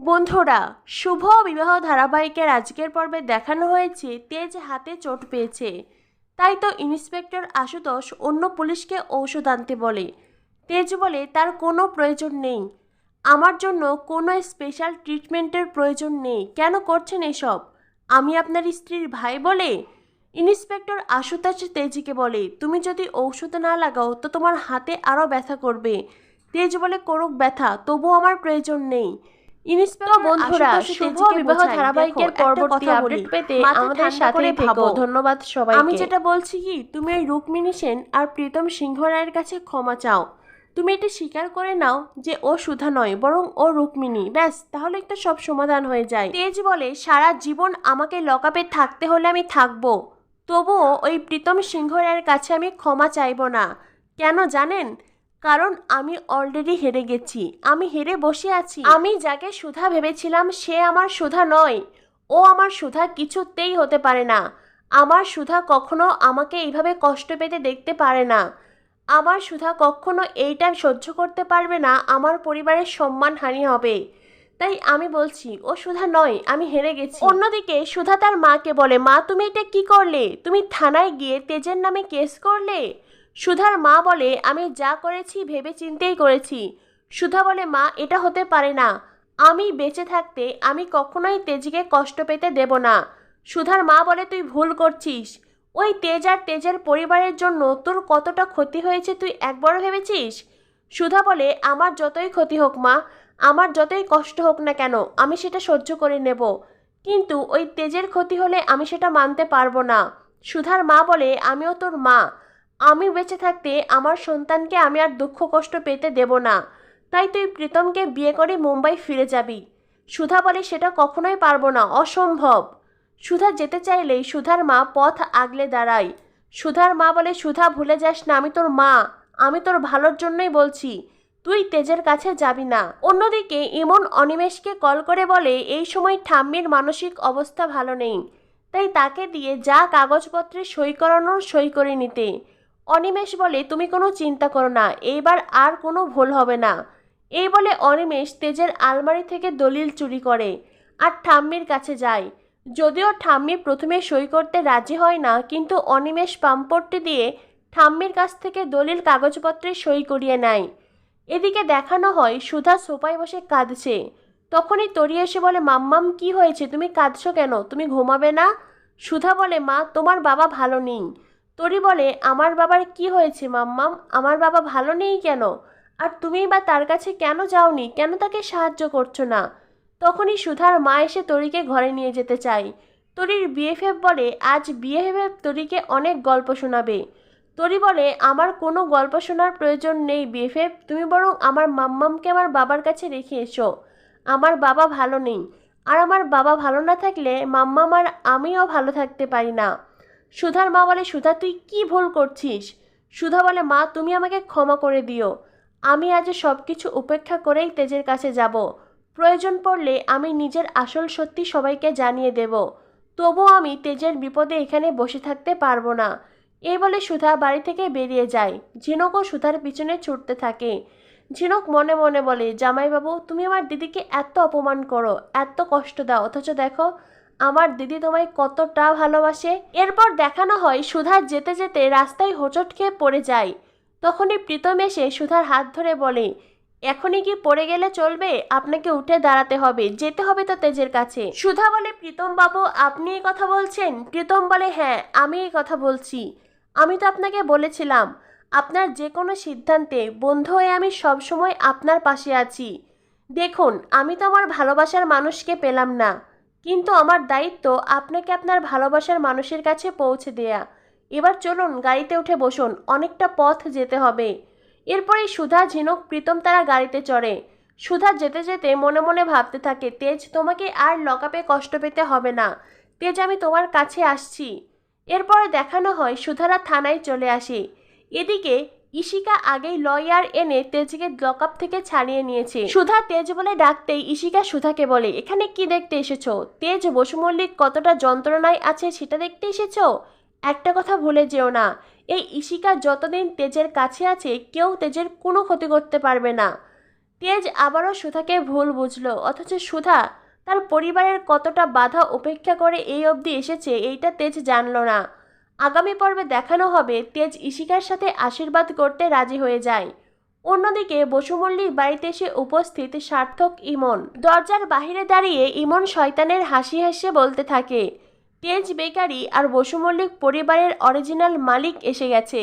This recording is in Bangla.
বন্ধুরা, শুভ বিবাহ ধারাবাহিকের আজকের পর্বে দেখানো হয়েছে তেজ হাতে চোট পেয়েছে। তাই তো ইন্সপেক্টর আশুতোষ অন্য পুলিশকে ঔষধ আনতে বলে। তেজ বলে, তার কোনো প্রয়োজন নেই। আমার জন্য কোনো স্পেশাল ট্রিটমেন্টের প্রয়োজন নেই। কেন করছেন এসব? আমি আপনার স্ত্রীর ভাই বলে? ইন্সপেক্টর আশুতোষ তেজকে বলে, তুমি যদি ঔষধ না লাগাও, তো তোমার হাতে আরও ব্যথা করবে। তেজ বলে, করুক ব্যথা, তবুও আমার প্রয়োজন নেই। ইন্সপেক্টর বন্ধুরা, শুভ বিবাহ ধারাবাহিকের পরবর্তী আপডেট পেতে আমাদের। ভাবো। ধন্যবাদ সবাইকে। আমি যেটা বলছি কি তুমি ওই রুক্মিণী সেন আর প্রীতম সিংহ রায়ের কাছে ক্ষমা চাও। তুমি এটা স্বীকার করে নাও যে ও সুধা নয় বরং ও রুক্মিণী। ব্যাস তাহলে একটা সব সমাধান হয়ে যায়। তেজ বলে সারা জীবন আমাকে লকআপে থাকতে হলে আমি থাকব। তবুও ওই প্রীতম সিংহ রায়ের কাছে আমি ক্ষমা চাইব না। কেন জানেন? কারণ আমি অলরেডি হেরে গেছি। আমি হেরে বসে আছি। আমি যাকে সুধা ভেবেছিলাম, সে আমার সুধা নয়। ও আমার সুধা কিছুতেই হতে পারে না। আমার সুধা কখনো আমাকে এইভাবে কষ্ট পেতে দেখতে পারে না। আমার সুধা কখনো এইটা সহ্য করতে পারবে না। আমার পরিবারের সম্মানহানি হবে। তাই আমি বলছি, ও সুধা নয়, আমি হেরে গেছি। অন্যদিকে সুধা তার মাকে বলে, মা, তুমি এটা কি করলে? তুমি থানায় গিয়ে তেজের নামে কেস করলে? সুধার মা বলে, আমি যা করেছি ভেবে চিন্তেই করেছি। সুধা বলে, মা, এটা হতে পারে না। আমি বেঁচে থাকতে আমি কখনোই তেজকে কষ্ট পেতে দেব না। সুধার মা বলে, তুই ভুল করছিস। ওই তেজ আর তেজের পরিবারের জন্য তোর কতটা ক্ষতি হয়েছে তুই একবারও ভেবেছিস? সুধা বলে, আমার যতই ক্ষতি হোক, মা, আমার যতই কষ্ট হোক না কেন, আমি সেটা সহ্য করে নেব। কিন্তু ওই তেজের ক্ষতি হলে আমি সেটা মানতে পারব না। সুধার মা বলে, আমিও তোর মা। আমি বেঁচে থাকতে আমার সন্তানকে আমি আর দুঃখ কষ্ট পেতে দেব না। তাই তুই প্রীতমকে বিয়ে করে মুম্বাই ফিরে যাবি। সুধা বলে, সেটা কখনোই পারব না, অসম্ভব। সুধা যেতে চাইলেই সুধার মা পথ আগলে দাঁড়ায়। সুধার মা বলে, সুধা, ভুলে যাস না, আমি তোর মা, আমি তোর ভালোর জন্যই বলছি। তুই তেজের কাছে যাবি না। অন্যদিকে ইমন অনিমেষকে কল করে বলে, এই সময় ঠাম্মির মানসিক অবস্থা ভালো নেই। তাই তাকে দিয়ে যা কাগজপত্রে সই করানোর সই করে নিতে। অনিমেষ বলে, তুমি কোনো চিন্তা করো না, এইবার আর কোনো ভুল হবে না। এই বলে অনিমেষ তেজের আলমারি থেকে দলিল চুরি করে আর ঠাম্মির কাছে যায়। যদিও ঠাম্মি প্রথমে সই করতে রাজি হয় না, কিন্তু অনিমেষ পাম্পটটি দিয়ে ঠাম্মির কাছ থেকে দলিল কাগজপত্রে সই করিয়ে নেয়। এদিকে দেখানো হয়, সুধা সোপায় বসে কাঁদছে। তখনই তরি এসে বলে, মাম্মাম, কি হয়েছে? তুমি কাঁদছো কেন? তুমি ঘুমাবে না? সুধা বলে, মা, তোমার বাবা ভালো নেই। তরি বলে, আমার বাবার কি হয়েছে, মাম্মাম? আমার বাবা ভালো নেই কেন? আর তুমি বা তার কাছে কেন যাওনি? কেন তাকে সাহায্য করছ না? তখনই সুধার মা এসে তরিকে ঘরে নিয়ে যেতে চায়। তরির বিএফএফ বলে, আজ বিএফএফ তরিকে অনেক গল্প শোনাবে। তরি বলে, আমার কোনো গল্প শোনার প্রয়োজন নেই বিএফএফ তুমি বরং আমার মাম্মামকে আমার বাবার কাছে রেখে এসো। আমার বাবা ভালো নেই। আর আমার বাবা ভালো না থাকলে মাম্মাম আর আমিও ভালো থাকতে পারি না। সুধার মা বলে, সুধা, তুই কি ভুল করছিস? সুধা বলে, মা, তুমি আমাকে ক্ষমা করে দিও। আমি আজ সব কিছু উপেক্ষা করেই তেজের কাছে যাব। প্রয়োজন পড়লে আমি নিজের আসল সত্যি সবাইকে জানিয়ে দেব। তবুও আমি তেজের বিপদে এখানে বসে থাকতে পারব না। এই বলে সুধা বাড়ি থেকে বেরিয়ে যায়। ঝিনকও সুধার পিছনে ছুটতে থাকে। ঝিনক মনে মনে বলে, জামাইবাবু, তুমি আমার দিদিকে এত অপমান করো, এত কষ্ট দাও, অথচ দেখো আমার দিদি তোমায় কতটা ভালোবাসে। এরপর দেখানো হয় সুধা যেতে যেতে রাস্তায় হোঁচট খেয়ে পড়ে যায়। তখনই প্রীতম এসে সুধার হাত ধরে বলে, এখনই কি পড়ে গেলে চলবে? আপনাকে উঠে দাঁড়াতে হবে, যেতে হবে তো তেজের কাছে। সুধা বলে, প্রীতম বাবু, আপনি এই কথা বলছেন? প্রীতম বলে হ্যাঁ আমি এই কথা বলছি। আমি তো আপনাকে বলেছিলাম, আপনার যে কোনো সিদ্ধান্তে বন্ধু হয়ে আমি সবসময় আপনার পাশে আছি। দেখুন, আমি তো আমার ভালোবাসার মানুষকে পেলাম না। কিন্তু আমার দায়িত্ব আপনাকে আপনার ভালোবাসার মানুষের কাছে পৌঁছে দেয়া। এবার চলুন গাড়িতে উঠে বসুন, অনেকটা পথ যেতে হবে। এরপরে সুধা, ঝিনুক, প্রীতম তারা গাড়িতে চড়ে। সুধা যেতে যেতে মনে মনে ভাবতে থাকে, তেজ, তোমাকে আর লকাপে কষ্ট পেতে হবে না। তেজ, আমি তোমার কাছে আসছি। এরপরে দেখানো হয় সুধারা থানায় চলে আসে। এদিকে ইশিকা আগেই লয়ার এনে তেজকে লকআপ থেকে ছাড়িয়ে নিয়েছে। সুধা তেজ বলে ডাকতেই ইশিকা সুধাকে বলে, এখানে কি দেখতে এসেছ? তেজ বসুমল্লিক কতটা যন্ত্রণায় আছে সেটা দেখতে এসেছ? একটা কথা ভুলে যেও না, এই ইশিকা যতদিন তেজের কাছে আছে, কেউ তেজের কোনো ক্ষতি করতে পারবে না তেজ আবারও সুধাকে ভুল বুঝলো, অথচ সুধা তার পরিবারের কতটা বাধা উপেক্ষা করে এই অবধি এসেছে, এইটা তেজ জানল না। আগামী পর্বে দেখানো হবে তেজ ইশিকার সাথে আশীর্বাদ করতে রাজি হয়ে যায়। অন্যদিকে বসুমল্লিক বাড়িতে এসে উপস্থিত সার্থক ইমন। দরজার বাহিরে দাঁড়িয়ে ইমন শয়তানের হাসি হাসিয়ে বলতে থাকে, তেজ বেকারি আর বসুমল্লিক পরিবারের অরিজিনাল মালিক এসে গেছে।